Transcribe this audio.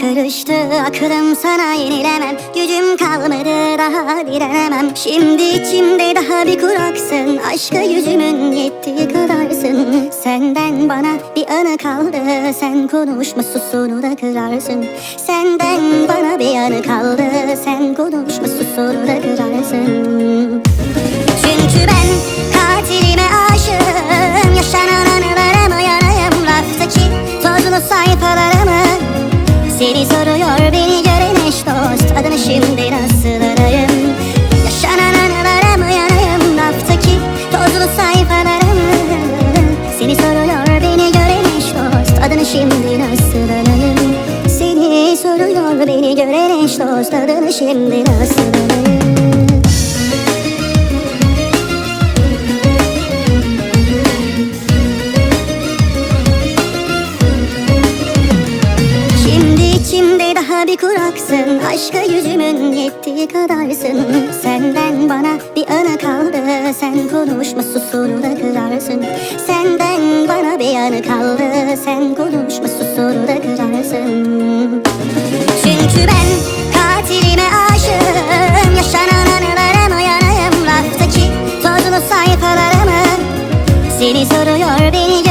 karıştı Aklım sana yenilemem. Gücüm kalmadı daha direnemem. Şimdi içimde daha bir kuraksın. Aşka yüzümün yettiği kadarsın. Senden bana bir anı kaldı. Sen konuşma sus onu da kırarsın. Senden bana bir anı kaldı. Sen konuşma sus onu da kırarsın Seni soruyor beni gören eş dost. Adını şimdi nasıl arayayım? Yaşanan anılarıma yanayım? Raftaki tozlu sayfalarımı Seni soruyor beni gören eş dost. Adını şimdi nasıl arayayım? Seni soruyor beni gören eş dost. Adını şimdi nasıl arayayım Bir kuraksın. Aşka yüzümün yettiği kadarsın. Senden bana bir ana kaldı. Sen konuşma susunu da kırarsın. Senden bana bir anı kaldı. Sen konuşma susunu da kırarsın. Çünkü ben katilime aşığım. Yaşanan anılara yanayım Raftaki tozlu sayfalarımı Seni soruyor beni.